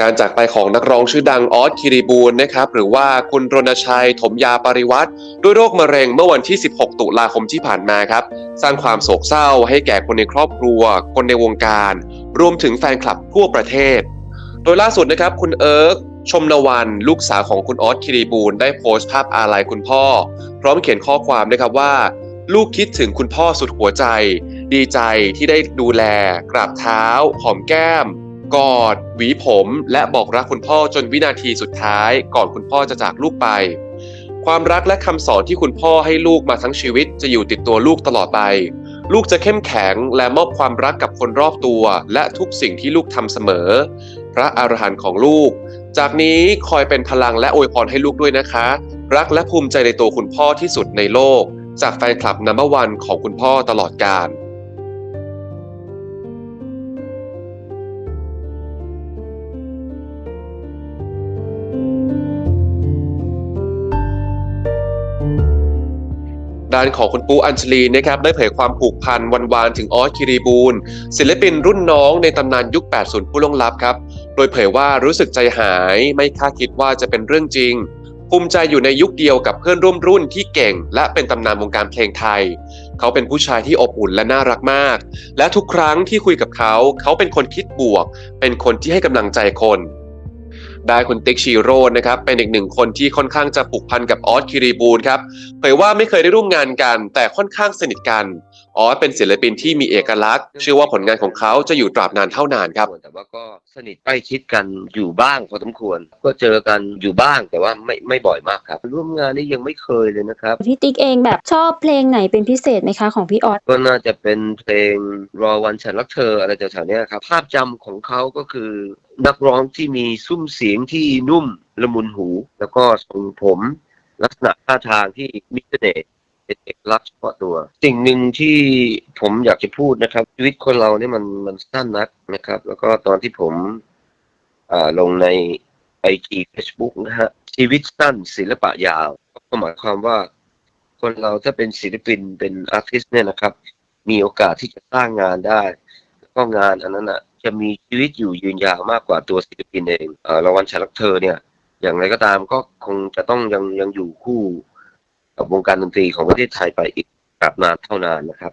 การจากไปของนักร้องชื่อดังออสคิริบูลนะครับหรือว่าคุณรณชัย ถมยาปริวัติด้วยโรคมะเร็งเมื่อวันที่ 16 ตุลาคมที่ผ่านมาครับ สร้างความโศกเศร้าให้แก่คนในครอบครัว คนในวงการ รวมถึงแฟนคลับทั่วประเทศ โดยล่าสุดนะครับคุณเอิร์กชมนวัน ลูกสาวของคุณออสคิริบูลได้โพสต์ภาพอาลัยคุณพ่อ พร้อมเขียนข้อความนะครับว่า ลูกคิดถึงคุณพ่อสุดหัวใจ ดีใจที่ได้ดูแล กราบเท้าหอมแก้ม กอดหวีผมและบอกรักคุณพ่อจนวินาทีสุดท้าย ก่อนคุณพ่อจะจากลูกไป ความรักและคำสอนที่คุณพ่อให้ลูกมาทั้งชีวิตจะอยู่ติดตัวลูกตลอดไป ลูกจะเข้มแข็งและมอบความรักกับคนรอบตัว และทุกสิ่งที่ลูกทำเสมอ พระอรหันต์ของลูก จากนี้คอยเป็นพลังและอวยพรให้ลูกด้วยนะคะ รักและภูมิใจในตัวคุณพ่อที่สุดในโลก จากแฟนคลับนัมเบอร์วันของคุณพ่อตลอดกาล ด้านของคุณปูอัญชลีนะครับได้เผยความผูกพันวันวานถึงออสคิริบูลศิลปินรุ่นน้องในตำนานยุค 80 ผู้ล่วงลับครับ โดยเผยว่ารู้สึกใจหายไม่คาดคิดว่าจะเป็นเรื่องจริง ภูมิใจอยู่ในยุคเดียวกับเพื่อนร่วมรุ่นที่เก่ง และเป็นตำนานวงการเพลงไทย เขาเป็นผู้ชายที่อบอุ่นและน่ารักมาก และทุกครั้งที่คุยกับเขา เขาเป็นคนคิดบวก เป็นคนที่ให้กำลังใจคน ได้คุณติ๊กชีโร่นะครับเป็นอีกหนึ่งคนที่ค่อนข้างจะผูกพันกับออสคิริบูลครับเผยว่าไม่เคยได้ร่วมงานกัน แต่ค่อนข้างสนิทกันออสเป็นศิลปินที่มีเอกลักษณ์ เชื่อว่าผลงานของเขาจะอยู่ตราบนานเท่านานครับ แต่ว่าก็สนิทใกล้ชิดกันอยู่บ้างพอสมควร ก็เจอกันอยู่บ้างแต่ว่าไม่ไม่บ่อยมากครับ ร่วมงานนี่ยังไม่เคยเลยนะครับพี่ติ๊กเองแบบชอบเพลงไหนเป็นพิเศษไหมคะของพี่ออสก็น่าจะเป็นเพลงรอวันฉันรักเธออะไรแถวๆเนี้ยครับภาพจำของเขาก็คือ นักร้องที่มีซุ้มเสียงที่นุ่มละมุนหู แล้วก็ทรงผมลักษณะท่าทางที่มีเสน่ห์เป็นเอกลักษณ์เฉพาะตัว สิ่งหนึ่งที่ผมอยากจะพูดนะครับ ชีวิตคนเราเนี่ยมันมันสั้นนักนะครับ แล้วก็ตอนที่ผมอ่าลงในไอจีเฟซบุ๊กนะฮะ ชีวิตสั้นศิลปะยาวก็หมายความว่า คนเราถ้าเป็นศิลปินเป็นอาร์ติสเนี่ยนะครับ มีโอกาสที่จะสร้างงานได้ แล้วก็งานอันนั้นอะ จะมีชีวิตอยู่ยืนยาวมากกว่าตัวศิลปินเองเอ่อรางวัลชายลักเธอเนี่ย อย่างไรก็ตามก็คงจะต้องยังยังอยู่คู่กับวงการดนตรีของประเทศไทยไปอีกกับนานเท่านานนะครับ